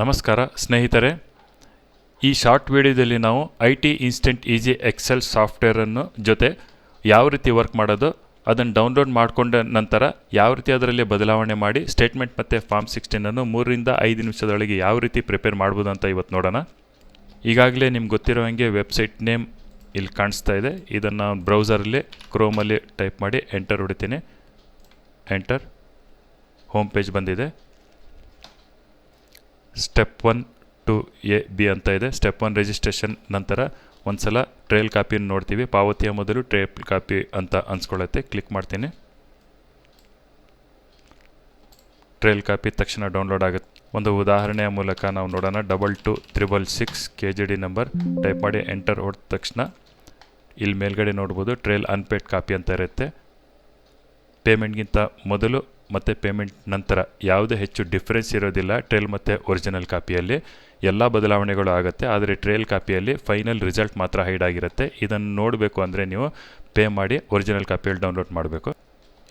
ನಮಸ್ಕಾರ, ಸ್ನೇಹಿತರೆ. ಈ ಶಾರ್ಟ್ ವಿಡಿಯೋದಲ್ಲಿ ನಾವು I T instant easy Excel ಸಾಫ್ಟ್ವೇರನ್ನು ಜೊತೆ ಯಾವ ರೀತಿ ವರ್ಕ್ ಮಾಡೋದು, ಅದನ್ನು ಡೌನ್ಲೋಡ್ ಮಾಡಿಕೊಂಡ ನಂತರ ಯಾವ ರೀತಿ ಅದರಲ್ಲಿ ಬದಲಾವಣೆ ಮಾಡಿ ಸ್ಟೇಟ್ಮೆಂಟ್ ಮತ್ತು ಫಾರ್ಮ್ ಸಿಕ್ಸ್ಟೀನನ್ನು ಮೂರರಿಂದ ಐದು ನಿಮಿಷದೊಳಗೆ ಯಾವ ರೀತಿ ಪ್ರಿಪೇರ್ ಮಾಡ್ಬೋದು ಅಂತ ಇವತ್ತು ನೋಡೋಣ. ಈಗಾಗಲೇ ನಿಮ್ಗೆ ಗೊತ್ತಿರೋ ಹಾಗೆ ವೆಬ್ಸೈಟ್ ನೇಮ್ ಇಲ್ಲಿ ಕಾಣಿಸ್ತಾ ಇದೆ. ಇದನ್ನು ಬ್ರೌಸರಲ್ಲಿ, ಕ್ರೋಮಲ್ಲಿ ಟೈಪ್ ಮಾಡಿ ಎಂಟರ್ ಹೊಡಿತೀನಿ ಎಂಟರ್. ಹೋಮ್ ಪೇಜ್ ಬಂದಿದೆ. Step one two A B ಅಂತ ಇದೆ. ಸ್ಟೆಪ್ ಒನ್ ರಿಜಿಸ್ಟ್ರೇಷನ್ ನಂತರ ಒಂದು ಸಲ ಟ್ರಯಲ್ ಕಾಪಿಯನ್ನು ನೋಡ್ತೀವಿ. ಪಾವತಿಯ ಮೊದಲು ಟ್ರೇಲ್ ಕಾಪಿ ಅಂತ ಅನ್ಸ್ಕೊಳ್ಳುತ್ತೆ. ಕ್ಲಿಕ್ ಮಾಡ್ತೀನಿ. ಟ್ರೇಲ್ ಕಾಪಿ ತಕ್ಷಣ ಡೌನ್ಲೋಡ್ ಆಗುತ್ತೆ. ಒಂದು ಉದಾಹರಣೆಯ ಮೂಲಕ ನಾವು ನೋಡೋಣ. Double two triple six K G D number. Type ಮಾಡಿ, ಎಂಟರ್ ಹೊಡೆದ ತಕ್ಷಣ ಇಲ್ಲಿ ಮೇಲ್ಗಡೆ ನೋಡ್ಬೋದು. ಟ್ರೇಲ್ ಅನ್ಪೇಡ್ ಕಾಪಿ ಅಂತ ಇರುತ್ತೆ. ಪೇಮೆಂಟ್ಗಿಂತ ಮೊದಲು ಮತ್ತು ಪೇಮೆಂಟ್ ನಂತರ ಯಾವುದೇ ಹೆಚ್ಚು ಡಿಫ್ರೆನ್ಸ್ ಇರೋದಿಲ್ಲ. ಟ್ರೇಲ್ ಮತ್ತು ಒರಿಜಿನಲ್ ಕಾಪಿಯಲ್ಲಿ ಎಲ್ಲ ಬದಲಾವಣೆಗಳು ಆಗುತ್ತೆ. ಆದರೆ ಟ್ರೇಲ್ ಕಾಪಿಯಲ್ಲಿ ಫೈನಲ್ ರಿಸಲ್ಟ್ ಮಾತ್ರ ಹೈಡ್ ಆಗಿರುತ್ತೆ. ಇದನ್ನು ನೋಡಬೇಕು ಅಂದರೆ ನೀವು ಪೇ ಮಾಡಿ ಒರಿಜಿನಲ್ ಕಾಪಿಯಲ್ಲಿ ಡೌನ್ಲೋಡ್ ಮಾಡಬೇಕು.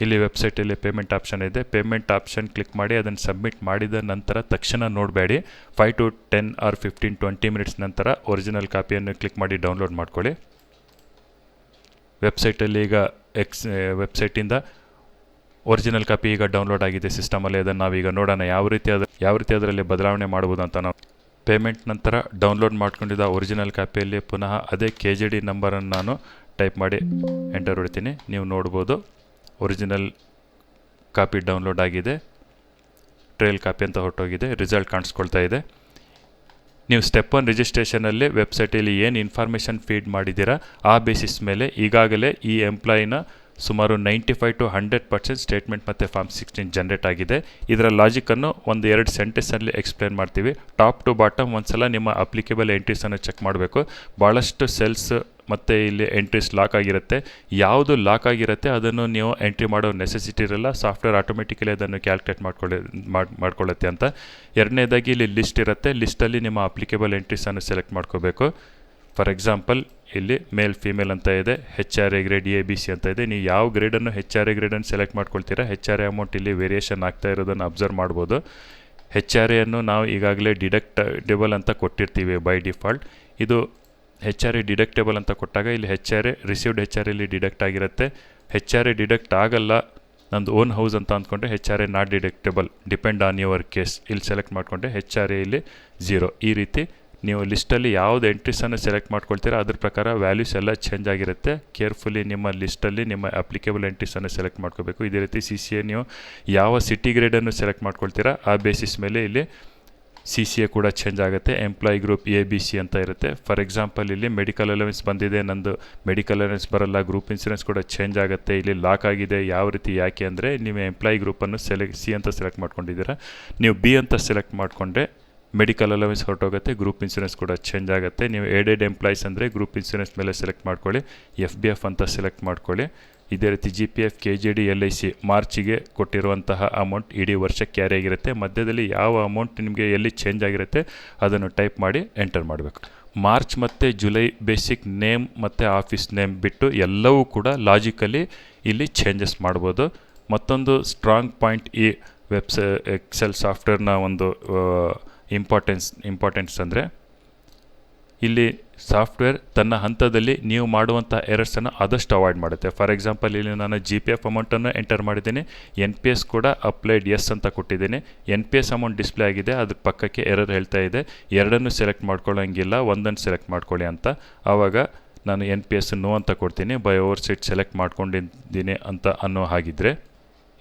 ಇಲ್ಲಿ ವೆಬ್ಸೈಟಲ್ಲಿ ಪೇಮೆಂಟ್ ಆಪ್ಷನ್ ಇದೆ. ಪೇಮೆಂಟ್ ಆಪ್ಷನ್ ಕ್ಲಿಕ್ ಮಾಡಿ ಅದನ್ನು ಸಬ್ಮಿಟ್ ಮಾಡಿದ ನಂತರ ತಕ್ಷಣ ನೋಡಬೇಡಿ. Five to ten or fifteen twenty minutes ನಂತರ ಒರಿಜಿನಲ್ ಕಾಪಿಯನ್ನು ಕ್ಲಿಕ್ ಮಾಡಿ ಡೌನ್ಲೋಡ್ ಮಾಡ್ಕೊಳ್ಳಿ. ವೆಬ್ಸೈಟಲ್ಲಿ ಈಗ ಎಕ್ಸ್, ವೆಬ್ಸೈಟಿಂದ ಒರಿಜಿನಲ್ ಕಾಪಿ ಈಗ ಡೌನ್ಲೋಡ್ ಆಗಿದೆ ಸಿಸ್ಟಮಲ್ಲಿ, ಅದನ್ನು ನಾವೀಗ ನೋಡೋಣ ಯಾವ ರೀತಿ ಅದ ಯಾವ ರೀತಿ ಅದರಲ್ಲಿ ಬದಲಾವಣೆ ಅಂತ ನಾವು. ಪೇಮೆಂಟ್ ನಂತರ ಡೌನ್ಲೋಡ್ ಮಾಡ್ಕೊಂಡಿದ್ದ ಒರಿಜಿನಲ್ ಕಾಪಿಯಲ್ಲಿ ಪುನಃ ಅದೇ ಕೆ ಜಿ ಡಿ ನಂಬರನ್ನು ನಾನು ಟೈಪ್ ಮಾಡಿ ಎಂಟರ್ ಹೊಡಿತೀನಿ ನೀವು ನೋಡ್ಬೋದು ಒರಿಜಿನಲ್ ಕಾಪಿ ಡೌನ್ಲೋಡ್ ಆಗಿದೆ. ಟ್ರೇಲ್ ಕಾಪಿ ಅಂತ ಹೊರಟೋಗಿದೆ ರಿಸಲ್ಟ್ ಕಾಣಿಸ್ಕೊಳ್ತಾ ಇದೆ. ನೀವು ಸ್ಟೆಪ್ ಒನ್ ರಿಜಿಸ್ಟ್ರೇಷನಲ್ಲಿ ವೆಬ್ಸೈಟಲ್ಲಿ ಏನು ಇನ್ಫಾರ್ಮೇಷನ್ ಫೀಡ್ ಮಾಡಿದ್ದೀರಾ, ಆ ಬೇಸಿಸ್ ಮೇಲೆ ಈಗಾಗಲೇ ಈ ಎಂಪ್ಲಾಯಿನ ಸುಮಾರು ninety five to hundred percent statement ಮತ್ತು ಫಾರ್ಮ್ ಸಿಕ್ಸ್ಟೀನ್ ಜನ್ರೇಟ್ ಆಗಿದೆ. ಇದರ ಲಾಜಿಕನ್ನು ಒಂದು ಎರಡು ಸೆಂಟೆನ್ಸಲ್ಲಿ ಎಕ್ಸ್ಪ್ಲೇನ್ ಮಾಡ್ತೀವಿ. ಟಾಪ್ ಟು ಬಾಟಮ್ ಒಂದು ಸಲ ನಿಮ್ಮ ಅಪ್ಲಿಕೇಬಲ್ ಎಂಟ್ರೀಸನ್ನು ಚೆಕ್ ಮಾಡಬೇಕು. ಭಾಳಷ್ಟು ಸೆಲ್ಸ್ ಮತ್ತು ಇಲ್ಲಿ ಎಂಟ್ರೀಸ್ ಲಾಕ್ ಆಗಿರುತ್ತೆ. ಯಾವುದು ಲಾಕ್ ಆಗಿರುತ್ತೆ ಅದನ್ನು ನೀವು ಎಂಟ್ರಿ ಮಾಡೋ ನೆಸೆಸಿಟಿ ಇರಲ್ಲ ಸಾಫ್ಟ್ವೇರ್ ಆಟೋಮೆಟಿಕಲಿ ಅದನ್ನು ಕ್ಯಾಲ್ಕುಲೇಟ್ ಮಾಡ್ಕೊಳ್ಳಿ, ಮಾಡಿ, ಮಾಡ್ಕೊಳ್ಳುತ್ತೆ ಅಂತ. ಎರಡನೇದಾಗಿ ಇಲ್ಲಿ ಲಿಸ್ಟ್ ಇರುತ್ತೆ. ಲಿಸ್ಟಲ್ಲಿ ನಿಮ್ಮ ಅಪ್ಲಿಕೇಬಲ್ ಎಂಟ್ರೀಸನ್ನು ಸೆಲೆಕ್ಟ್ ಮಾಡ್ಕೋಬೇಕು. ಫಾರ್ ಎಕ್ಸಾಂಪಲ್ ಇಲ್ಲಿ ಮೇಲ್ ಫೀಮೇಲ್ ಅಂತ ಇದೆ H R A grade A B C ಅಂತ ಇದೆ ನೀವು ಯಾವ ಗ್ರೇಡನ್ನು ಹೆಚ್ ಆರ್ ಎ ಗ್ರೇಡನ್ನು ಸೆಲೆಕ್ಟ್ ಮಾಡ್ಕೊಳ್ತೀರಾ ಹೆಚ್ ಆರ್ ಎ ಅಮೌಂಟ್ ಇಲ್ಲಿ ವೇರಿಯೇಷನ್ ಆಗ್ತಾ ಇರೋದನ್ನು ಅಬ್ಸರ್ವ್ ಮಾಡ್ಬೋದು ಹೆಚ್ ಆರ್ ಎಯನ್ನು ನಾವು ಈಗಾಗಲೇ ಡಿಡಕ್ಟೇಬಲ್ ಅಂತ ಕೊಟ್ಟಿರ್ತೀವಿ ಬೈ ಡಿಫಾಲ್ಟ್ ಇದು ಹೆಚ್ ಆರ್ ಎ ಡಿಡಕ್ಟೇಬಲ್ ಅಂತ ಕೊಟ್ಟಾಗ ಇಲ್ಲಿ H R A received H R ಇಲ್ಲಿ ಡಿಡಕ್ಟ್ ಆಗಿರುತ್ತೆ ಹೆಚ್ ಆರ್ ಎ ಡಿಡಕ್ಟ್ ಆಗಲ್ಲ ನಂದು ಓನ್ ಹೌಸ್ ಅಂತ ಅಂದ್ಕೊಂಡ್ರೆ H R A not deductible depend on your case ಇಲ್ಲಿ ಸೆಲೆಕ್ಟ್ ಮಾಡಿಕೊಂಡ್ರೆ ಹೆಚ್ ಆರ್ ಎ ಇಲ್ಲಿ ಝೀರೋ ಈ ರೀತಿ ನೀವು ಲಿಸ್ಟಲ್ಲಿ ಯಾವ್ದು ಎಂಟ್ರೀಸನ್ನು ಸೆಲೆಕ್ಟ್ ಮಾಡ್ಕೊಳ್ತೀರಾ ಅದ್ರ ಪ್ರಕಾರ ವ್ಯಾಲ್ಯೂಸ್ ಎಲ್ಲ ಚೇಂಜ್ ಆಗಿರುತ್ತೆ. ಕೇರ್ಫುಲ್ಲಿ ನಿಮ್ಮ ಲಿಸ್ಟಲ್ಲಿ ನಿಮ್ಮ ಅಪ್ಲಿಕೇಬಲ್ ಎಂಟ್ರೀಸನ್ನು ಸೆಲೆಕ್ಟ್ ಮಾಡ್ಕೋಬೇಕು. ಇದೇ ರೀತಿ ಸಿ ಸಿ ಎ ನೀವು ಯಾವ ಸಿಟಿ ಗ್ರೇಡನ್ನು ಸೆಲೆಕ್ಟ್ ಮಾಡ್ಕೊಳ್ತೀರಾ, ಆ ಬೇಸಿಸ್ ಮೇಲೆ ಇಲ್ಲಿ ಸಿ ಸಿ ಎ ಕೂಡ ಚೇಂಜ್ ಆಗುತ್ತೆ. Employee group A B C ಅಂತ ಇರುತ್ತೆ. ಫಾರ್ ಎಕ್ಸಾಂಪಲ್ ಇಲ್ಲಿ ಮೆಡಿಕಲ್ ಅಲವೆನ್ಸ್ ಬಂದಿದೆ, ನಂದು ಮೆಡಿಕಲ್ ಅಲವೆನ್ಸ್ ಬರಲ್ಲ ಗ್ರೂಪ್ ಇನ್ಸೂರೆನ್ಸ್ ಕೂಡ ಚೇಂಜ್ ಆಗುತ್ತೆ. ಇಲ್ಲಿ ಲಾಕ್ ಆಗಿದೆ, ಯಾವ ರೀತಿ, ಯಾಕೆ ಅಂದರೆ ನೀವು ಎಂಪ್ಲಾಯ್ ಗ್ರೂಪನ್ನು ಸೆಲೆಕ್ಟ್ ಸಿ ಅಂತ ಸೆಲೆಕ್ಟ್ ಮಾಡ್ಕೊಂಡಿದ್ದೀರಾ. ನೀವು ಬಿ ಅಂತ ಸೆಲೆಕ್ಟ್ ಮಾಡಿಕೊಂಡ್ರೆ ಮೆಡಿಕಲ್ ಅಲವೆನ್ಸ್ ಹೊರಟೋಗುತ್ತೆ, ಗ್ರೂಪ್ ಇನ್ಸೂರೆನ್ಸ್ ಕೂಡ ಚೇಂಜ್ ಆಗುತ್ತೆ. ನೀವು ಏಡೆಡ್ ಎಂಪ್ಲಾಯ್ಸ್ ಅಂದರೆ ಗ್ರೂಪ್ ಇನ್ಸೂರೆನ್ಸ್ ಮೇಲೆ ಸೆಲೆಕ್ಟ್ ಮಾಡ್ಕೊಳ್ಳಿ, ಎಫ್ ಬಿ ಎಫ್ ಅಂತ ಸೆಲೆಕ್ಟ್ ಮಾಡ್ಕೊಳ್ಳಿ. ಇದೇ ರೀತಿ G P F, K G D, L I C ಮಾರ್ಚಿಗೆ ಕೊಟ್ಟಿರುವಂತಹ ಅಮೌಂಟ್ ಇಡೀ ವರ್ಷ ಕ್ಯಾರಿ ಆಗಿರುತ್ತೆ. ಮಧ್ಯದಲ್ಲಿ ಯಾವ ಅಮೌಂಟ್ ನಿಮಗೆ ಎಲ್ಲಿ ಚೇಂಜ್ ಆಗಿರುತ್ತೆ ಅದನ್ನು ಟೈಪ್ ಮಾಡಿ ಎಂಟರ್ ಮಾಡಬೇಕು. ಮಾರ್ಚ್ ಮತ್ತು ಜುಲೈ ಬೇಸಿಕ್ ನೇಮ್ ಮತ್ತು ಆಫೀಸ್ ನೇಮ್ ಬಿಟ್ಟು ಎಲ್ಲವೂ ಕೂಡ ಲಾಜಿಕಲಿ ಇಲ್ಲಿ ಚೇಂಜಸ್ ಮಾಡ್ಬೋದು. ಮತ್ತೊಂದು ಸ್ಟ್ರಾಂಗ್ ಪಾಯಿಂಟ್ ಈ ವೆಬ್ಸೈ ಎಕ್ಸೆಲ್ ಸಾಫ್ಟ್ವೇರ್ನ ಒಂದು ಇಂಪಾರ್ಟೆನ್ಸ್ ಇಂಪಾರ್ಟೆನ್ಸ್ ಅಂದರೆ ಇಲ್ಲಿ ಸಾಫ್ಟ್ವೇರ್ ತನ್ನ ಹಂತದಲ್ಲಿ ನೀವು ಮಾಡುವಂಥ ಎರರ್ಸನ್ನು ಆದಷ್ಟು ಅವಾಯ್ಡ್ ಮಾಡುತ್ತೆ. ಫಾರ್ ಎಕ್ಸಾಂಪಲ್ ಇಲ್ಲಿ ನಾನು ಜಿ ಪಿ ಎಫ್ ಅಮೌಂಟನ್ನು ಎಂಟರ್ ಮಾಡಿದ್ದೀನಿ. ಎನ್ ಪಿ ಎಸ್ ಕೂಡ ಅಪ್ಲೈಡ್ ಎಸ್ ಅಂತ ಕೊಟ್ಟಿದ್ದೀನಿ. N P S amount display ಆಗಿದೆ. ಅದ್ರ ಪಕ್ಕಕ್ಕೆ ಎರರ್ ಹೇಳ್ತಾ ಇದೆ. ಎರಡನ್ನು ಸೆಲೆಕ್ಟ್ ಮಾಡ್ಕೊಳ್ಳೋಂಗಿಲ್ಲ. ಒಂದನ್ನು ಸೆಲೆಕ್ಟ್ ಮಾಡ್ಕೊಳ್ಳಿ ಅಂತ. ಆವಾಗ ನಾನು ಎನ್ ಪಿ ಎಸ್ ನೋ ಅಂತ ಕೊಡ್ತೀನಿ. ಬೈ ಓವರ್ ಸೀಟ್ ಸೆಲೆಕ್ಟ್ ಮಾಡ್ಕೊಂಡಿದ್ದೀನಿ ಅಂತ ಅನ್ನೋ ಹಾಗಿದ್ರೆ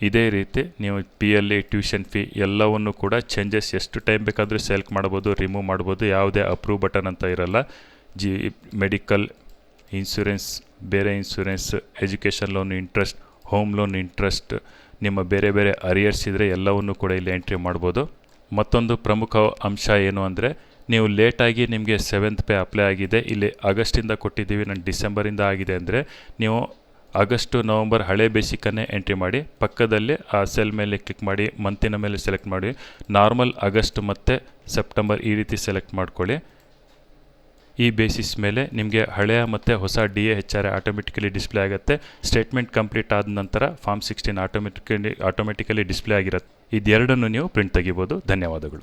ಇದೇ ರೀತಿ ನೀವು P L E tuition fee ಎಲ್ಲವನ್ನು ಕೂಡ ಚೇಂಜಸ್ ಎಷ್ಟು ಟೈಮ್ ಬೇಕಾದರೂ ಸೆಲೆಕ್ಟ್ ಮಾಡ್ಬೋದು ರಿಮೂವ್ ಮಾಡ್ಬೋದು, ಯಾವುದೇ ಅಪ್ರೂವ್ ಬಟನ್ ಅಂತ ಇರಲ್ಲ. ಜಿ ಮೆಡಿಕಲ್ ಇನ್ಸೂರೆನ್ಸ್ ಬೇರೆ insurance education loan interest home loan interest ನಿಮ್ಮ ಬೇರೆ ಬೇರೆ ಅರಿಯರ್ಸ್ ಇದ್ದರೆ ಎಲ್ಲವನ್ನು ಕೂಡ ಇಲ್ಲಿ ಎಂಟ್ರಿ ಮಾಡ್ಬೋದು. ಮತ್ತೊಂದು ಪ್ರಮುಖ ಅಂಶ ಏನು ಅಂದರೆ, ನೀವು ಲೇಟಾಗಿ ನಿಮಗೆ ಸೆವೆಂತ್ ಪೇ ಅಪ್ಲೈ ಆಗಿದೆ. ಇಲ್ಲಿ ಆಗಸ್ಟಿಂದ ಕೊಟ್ಟಿದ್ದೀವಿ ನಾನು ಡಿಸೆಂಬರಿಂದ ಆಗಿದೆ ಅಂದರೆ, ನೀವು ಆಗಸ್ಟು ನವಂಬರ್ ಹಳೆ ಬೇಸಿಕನ್ನೇ ಎಂಟ್ರಿ ಮಾಡಿ ಪಕ್ಕದಲ್ಲಿ ಆ ಸೆಲ್ ಮೇಲೆ ಕ್ಲಿಕ್ ಮಾಡಿ, ಮಂತಿನ ಮೇಲೆ ಸೆಲೆಕ್ಟ್ ಮಾಡಿ, ನಾರ್ಮಲ್ ಆಗಸ್ಟ್ ಮತ್ತು ಸೆಪ್ಟೆಂಬರ್ ಈ ರೀತಿ ಸೆಲೆಕ್ಟ್ ಮಾಡ್ಕೊಳ್ಳಿ. ಈ ಬೇಸಿಸ್ ಮೇಲೆ ನಿಮಗೆ ಹಳೆಯ ಮತ್ತು ಹೊಸ D A H R automatically display ಆಗುತ್ತೆ. ಸ್ಟೇಟ್ಮೆಂಟ್ ಕಂಪ್ಲೀಟ್ ಆದ ನಂತರ form sixteen automatically automatically display ಆಗಿರುತ್ತೆ. ಇದೆರಡನ್ನು ನೀವು ಪ್ರಿಂಟ್ ತೆಗಿಬೋದು. ಧನ್ಯವಾದಗಳು.